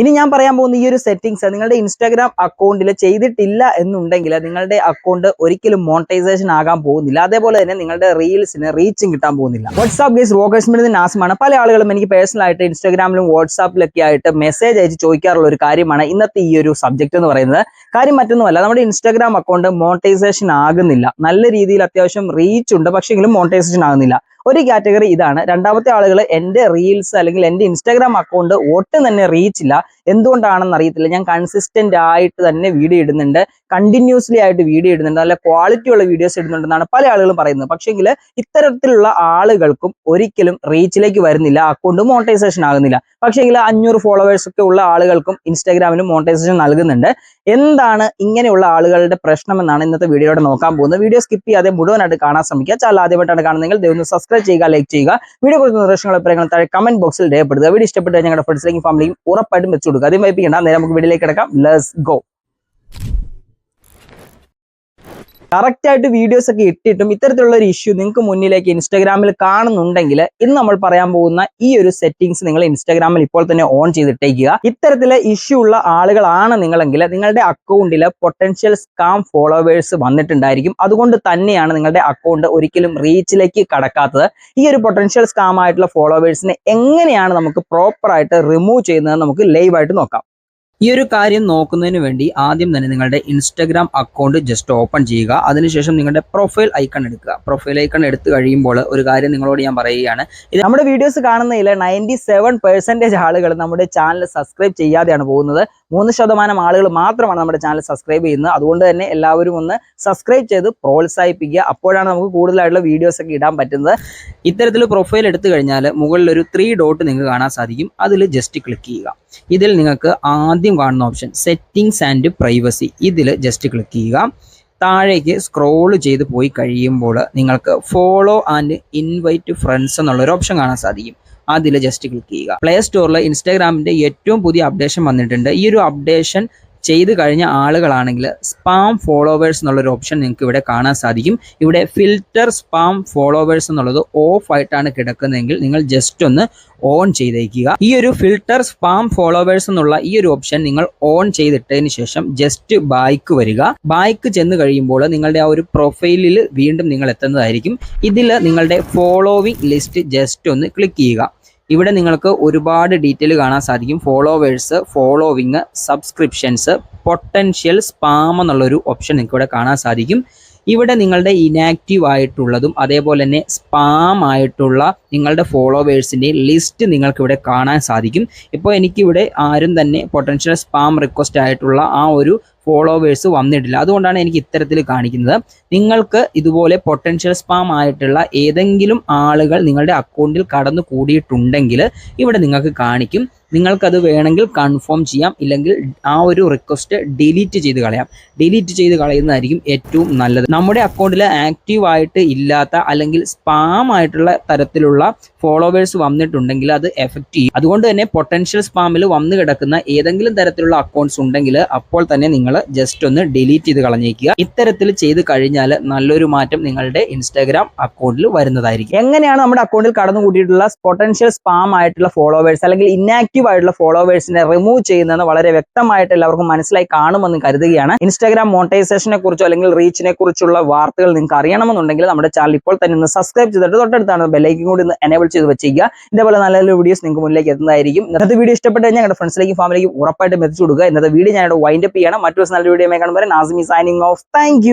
ഇനി ഞാൻ പറയാൻ പോകുന്ന ഈ ഒരു സെറ്റിംഗ്സ് നിങ്ങളുടെ ഇൻസ്റ്റാഗ്രാം അക്കൗണ്ടിൽ ചെയ്തിട്ടില്ല എന്നുണ്ടെങ്കിൽ നിങ്ങളുടെ അക്കൗണ്ട് ഒരിക്കലും മോണിറ്റൈസേഷൻ ആകാൻ പോകുന്നില്ല. അതേപോലെ തന്നെ നിങ്ങളുടെ റീൽസിന് റീച്ചും കിട്ടാൻ പോകുന്നില്ല. വാട്സ്ആപ്പ് ഗേസ് റോക്കേഴ്സ്മിന് നാസമാണ് പല ആളുകളും എനിക്ക് പേഴ്സണൽ ആയിട്ട് ഇൻസ്റ്റാഗ്രാമിലും വാട്സാപ്പിലൊക്കെ ആയിട്ട് മെസ്സേജ് അയച്ച് ചോദിക്കാറുള്ള ഒരു കാര്യമാണ് ഇന്നത്തെ ഈ ഒരു സബ്ജക്ട് എന്ന് പറയുന്നത്. കാര്യം മറ്റൊന്നുമല്ല നമ്മുടെ ഇൻസ്റ്റാഗ്രാം അക്കൗണ്ട് മോണിറ്റൈസേഷൻ ആകുന്നില്ല. നല്ല രീതിയിൽ അത്യാവശ്യം റീച്ച് ഉണ്ട് പക്ഷെങ്കിലും മോണിറ്റൈസേഷൻ ആകുന്നില്ല. ഒരു കാറ്റഗറി ഇതാണ്. രണ്ടാമത്തെ ആളുകൾ എന്റെ റീൽസ് അല്ലെങ്കിൽ എന്റെ ഇൻസ്റ്റാഗ്രാം അക്കൗണ്ട് ഒട്ടും തന്നെ റീച്ച് ഇല്ല. എന്തുകൊണ്ടാണെന്ന് അറിയത്തില്ല. ഞാൻ കൺസിസ്റ്റന്റ് ആയിട്ട് തന്നെ വീഡിയോ ഇടുന്നുണ്ട്. കണ്ടിന്യൂസ്ലി ആയിട്ട് വീഡിയോ ഇടുന്നുണ്ട്. നല്ല ക്വാളിറ്റി ഉള്ള വീഡിയോസ് ഇടുന്നുണ്ടെന്നാണ് പല ആളുകളും പറയുന്നത്. പക്ഷേങ്കിൽ ഇത്തരത്തിലുള്ള ആളുകൾക്കും ഒരിക്കലും റീച്ചിലേക്ക് വരുന്നില്ല. അക്കൗണ്ട് മോണിറ്റൈസേഷൻ ആകുന്നില്ല. പക്ഷേങ്കിൽ അഞ്ഞൂറ് ഫോളോവേഴ്സ് ഒക്കെ ഉള്ള ആളുകൾക്കും ഇൻസ്റ്റാഗ്രാമിന് മോണിറ്റൈസേഷൻ നൽകുന്നുണ്ട്. എന്താണ് ഇങ്ങനെയുള്ള ആളുകളുടെ പ്രശ്നം എന്നാണ് ഇന്നത്തെ വീഡിയോയുടെ നോക്കാൻ പോകുന്നത്. വീഡിയോ സ്കിപ്പ് ചെയ്യാതെ മുഴുവനായിട്ട് കാണാൻ ശ്രമിക്കുക. ചാനൽ ആദ്യമായിട്ടാണ് കാണുന്നതെങ്കിൽ ദൈവം സബ്സ്ക്രൈബ് ചെയ്യുക ലൈക്ക് ചെയ്യുക. വീഡിയോ കുറിച്ച് നിർദ്ദേശങ്ങൾ അഭിപ്രായങ്ങൾ താഴെ കമന്റ് ബോക്സിൽ രേഖപ്പെടുത്തുക. വീഡിയോ ഇഷ്ടപ്പെട്ട് ഞങ്ങളുടെ ഫ്രണ്ട്സിലേക്കും ഫാമിലിയും ഉറപ്പായിട്ടും വെച്ചുകൊടുക്കുക കൊടുക്കുക ആദ്യം വൈപ്പിക്കണ്ട നേരെ നമുക്ക് വീഡിയോയിലേക്ക് കിടക്കാം. ലെസ് ഗോ കറക്റ്റ് ആയിട്ട് വീഡിയോസ് ഒക്കെ ഇട്ടിട്ടും ഇത്തരത്തിലുള്ള ഒരു ഇഷ്യൂ നിങ്ങൾക്ക് മുന്നിലേക്ക് ഇൻസ്റ്റാഗ്രാമിൽ കാണുന്നുണ്ടെങ്കിൽ ഇന്ന് നമ്മൾ പറയാൻ പോകുന്ന ഈ ഒരു സെറ്റിംഗ്സ് നിങ്ങൾ ഇൻസ്റ്റാഗ്രാമിൽ ഇപ്പോൾ തന്നെ ഓൺ ചെയ്തിട്ടേക്കുക. ഇത്തരത്തിലെ ഇഷ്യൂ ഉള്ള ആളുകളാണ് നിങ്ങളെങ്കിൽ നിങ്ങളുടെ അക്കൗണ്ടിൽ പൊട്ടൻഷ്യൽ സ്കാം ഫോളോവേഴ്സ് വന്നിട്ടുണ്ടായിരിക്കും. അതുകൊണ്ട് തന്നെയാണ് നിങ്ങളുടെ അക്കൗണ്ട് ഒരിക്കലും റീച്ചിലേക്ക് കടക്കാത്തത്. ഈ ഒരു പൊട്ടൻഷ്യൽ സ്കാം ആയിട്ടുള്ള ഫോളോവേഴ്സിനെ എങ്ങനെയാണ് നമുക്ക് പ്രോപ്പറായിട്ട് റിമൂവ് ചെയ്യുന്നത് നമുക്ക് ലൈവായിട്ട് നോക്കാം. ഈ ഒരു കാര്യം നോക്കുന്നതിന് വേണ്ടി ആദ്യം തന്നെ നിങ്ങളുടെ ഇൻസ്റ്റഗ്രാം അക്കൗണ്ട് ജസ്റ്റ് ഓപ്പൺ ചെയ്യുക. അതിനുശേഷം നിങ്ങളുടെ പ്രൊഫൈൽ ഐക്കൺ എടുക്കുക. പ്രൊഫൈൽ ഐക്കൺ എടുത്തു കഴിയുമ്പോൾ ഒരു കാര്യം നിങ്ങളോട് ഞാൻ പറയുകയാണ്. ഇത് നമ്മുടെ വീഡിയോസ് കാണുന്നതിൽ നയന്റി സെവൻ പെർസെന്റേജ് ആളുകൾ നമ്മുടെ ചാനൽ സബ്സ്ക്രൈബ് ചെയ്യാതെയാണ് പോകുന്നത്. മൂന്ന് ശതമാനം ആളുകൾ മാത്രമാണ് നമ്മുടെ ചാനൽ സബ്സ്ക്രൈബ് ചെയ്യുന്നത്. അതുകൊണ്ട് തന്നെ എല്ലാവരും ഒന്ന് സബ്സ്ക്രൈബ് ചെയ്ത് പ്രോത്സാഹിപ്പിക്കുക. അപ്പോഴാണ് നമുക്ക് കൂടുതലായിട്ടുള്ള വീഡിയോസ് ഒക്കെ ഇടാൻ പറ്റുന്നത്. ഇത്തരത്തിൽ പ്രൊഫൈൽ എടുത്തു കഴിഞ്ഞാൽ മുകളിൽ ഒരു ത്രീ ഡോട്ട് നിങ്ങൾക്ക് കാണാൻ സാധിക്കും. അതിൽ ജസ്റ്റ് ക്ലിക്ക് ചെയ്യുക. ഇതിൽ നിങ്ങൾക്ക് ആദ്യം കാണുന്ന ഓപ്ഷൻ സെറ്റിങ്സ് ആൻഡ് പ്രൈവസി ഇതിൽ ജസ്റ്റ് ക്ലിക്ക് ചെയ്യുക. താഴേക്ക് സ്ക്രോൾ ചെയ്ത് പോയി കഴിയുമ്പോൾ നിങ്ങൾക്ക് ഫോളോ ആൻഡ് ഇൻവൈറ്റ് ഫ്രണ്ട്സ് എന്നുള്ളൊരു ഓപ്ഷൻ കാണാൻ സാധിക്കും. അതിൽ ജസ്റ്റ് ക്ലിക്ക് ചെയ്യുക. പ്ലേ സ്റ്റോറിൽ ഇൻസ്റ്റാഗ്രാമിന്റെ ഏറ്റവും പുതിയ അപ്ഡേഷൻ വന്നിട്ടുണ്ട്. ഈ ഒരു അപ്ഡേഷൻ ചെയ്ത് കഴിഞ്ഞ ആളുകളാണെങ്കിൽ സ്പാം ഫോളോവേഴ്സ് എന്നുള്ളൊരു ഓപ്ഷൻ നിങ്ങൾക്ക് ഇവിടെ കാണാൻ സാധിക്കും. ഇവിടെ ഫിൽറ്റർ സ്പാം ഫോളോവേഴ്സ് എന്നുള്ളത് ഓഫ് ആയിട്ടാണ് കിടക്കുന്നതെങ്കിൽ നിങ്ങൾ ജസ്റ്റ് ഒന്ന് ഓൺ ചെയ്തേക്കുക. ഈ ഒരു ഫിൽറ്റർ സ്പാം ഫോളോവേഴ്സ് എന്നുള്ള ഈ ഒരു ഓപ്ഷൻ നിങ്ങൾ ഓൺ ചെയ്തിട്ടതിന് ശേഷം ജസ്റ്റ് ബായ്ക്ക് വരിക. ബായ്ക്ക് ചെന്ന് കഴിയുമ്പോൾ നിങ്ങളുടെ ആ ഒരു പ്രൊഫൈലിൽ വീണ്ടും നിങ്ങൾ എത്തുന്നതായിരിക്കും. ഇതിൽ നിങ്ങളുടെ ഫോളോവിംഗ് ലിസ്റ്റ് ജസ്റ്റ് ഒന്ന് ക്ലിക്ക് ചെയ്യുക. ഇവിടെ നിങ്ങൾക്ക് ഒരുപാട് ഡീറ്റെയിൽ കാണാൻ സാധിക്കും. Followers following subscriptions potential spam എന്നുള്ളൊരു ഓപ്ഷൻ നിങ്ങൾക്ക് ഇവിടെ കാണാൻ സാധിക്കും. ഇവിടെ നിങ്ങളുടെ ഇനാക്റ്റീവ് ആയിട്ടുള്ളതും അതേപോലെ തന്നെ സ്പാം ആയിട്ടുള്ള നിങ്ങളുടെ ഫോളോവേഴ്സിന്റെ ലിസ്റ്റ് നിങ്ങൾക്ക് ഇവിടെ കാണാൻ സാധിക്കും. ഇപ്പോൾ എനിക്കിവിടെ ആരും തന്നെ പൊട്ടൻഷ്യൽ സ്പാം റിക്വസ്റ്റ് ആയിട്ടുള്ള ആ ഒരു ഫോളോവേഴ്സ് വന്നിട്ടില്ല. അതുകൊണ്ടാണ് എനിക്ക് ഇത്തരത്തിൽ കാണിക്കുന്നത്. നിങ്ങൾക്ക് ഇതുപോലെ പൊട്ടൻഷ്യൽ സ്പാം ആയിട്ടുള്ള ഏതെങ്കിലും ആളുകൾ നിങ്ങളുടെ അക്കൗണ്ടിൽ കടന്നു കൂടിയിട്ടുണ്ടെങ്കിൽ ഇവിടെ നിങ്ങൾക്ക് കാണിക്കും. നിങ്ങൾക്കത് വേണമെങ്കിൽ കൺഫേം ചെയ്യാം. ഇല്ലെങ്കിൽ ആ ഒരു റിക്വസ്റ്റ് ഡിലീറ്റ് ചെയ്ത് കളയാം. ഡിലീറ്റ് ചെയ്ത് കളയുന്നതായിരിക്കും ഏറ്റവും നല്ലത്. നമ്മുടെ അക്കൗണ്ടിൽ ആക്റ്റീവ് ആയിട്ട് ഇല്ലാത്ത അല്ലെങ്കിൽ സ്പാം ആയിട്ടുള്ള തരത്തിലുള്ള ഫോളോവേഴ്സ് വന്നിട്ടുണ്ടെങ്കിൽ അത് എഫക്റ്റ് ചെയ്യും. അതുകൊണ്ട് തന്നെ പൊട്ടൻഷ്യൽ സ്പാമിൽ വന്നു കിടക്കുന്ന ഏതെങ്കിലും തരത്തിലുള്ള അക്കൗണ്ട്സ് ഉണ്ടെങ്കിൽ അപ്പോൾ തന്നെ നിങ്ങൾ ജസ്റ്റ് ഒന്ന് ഡിലീറ്റ് ചെയ്ത് കളഞ്ഞേക്കുക. ഇത്തരത്തിൽ ചെയ്ത് കഴിഞ്ഞാൽ നല്ലൊരു മാറ്റം നിങ്ങളുടെ ഇൻസ്റ്റാഗ്രാം അക്കൗണ്ടിൽ വരുന്നതായിരിക്കും. എങ്ങനെയാണ് നമ്മുടെ അക്കൗണ്ടിൽ കടന്നു കൂട്ടിയിട്ടുള്ള പൊട്ടൻഷ്യൽ സ്പാം ആയിട്ടുള്ള ഫോളോവേഴ്സ് അല്ലെങ്കിൽ ഇന്നാക്റ്റീവ് ആയിട്ടുള്ള ഫോളോവേഴ്സിനെ റിമൂവ് ചെയ്യുന്നതെന്ന് വളരെ വ്യക്തമായിട്ട് എല്ലാവർക്കും മനസ്സിലായി കാണുമെന്ന് കരുതുകയാണ്. ഇൻസ്റ്റാഗ്രാം മോണിറ്റൈസേഷനെ കുറിച്ചോ അല്ലെങ്കിൽ റീച്ചിനെ കുറിച്ചുള്ള വാർത്തകൾ നിങ്ങൾക്ക് അറിയണമെന്നുണ്ടെങ്കിൽ നമ്മുടെ ചാനൽ ഇപ്പോൾ തന്നെ ഒന്ന് സബ്സ്ക്രൈബ് ചെയ്തിട്ട് തൊട്ടടുത്താണ് ബെല്ലൈക്കും കൂടി ഒന്ന് എനേബിൾ ചെയ്ത് വെച്ചിരിക്കുക. ഇതേപോലെ നല്ല നല്ല വീഡിയോസ് നിങ്ങൾക്ക് മുന്നിലേക്ക് എത്തുന്നതായിരിക്കും. ഇന്നത്തെ വീഡിയോ ഇഷ്ടപ്പെട്ട് കഴിഞ്ഞാൽ ഞങ്ങളുടെ ഫ്രണ്ട്സിലേക്കും ഫാമിലിക്കും ഉറപ്പായിട്ട് എത്തിച്ചു കൊടുക്കുക. ഇന്നത്തെ വീഡിയോ ഞാനിവിടെ വൈൻഡപ്പ് ചെയ്യണം. മറ്റൊരു നല്ല വീഡിയോ കാണുമ്പോൾ നാസിമി സൈനിങ് ഓഫ് താങ്ക്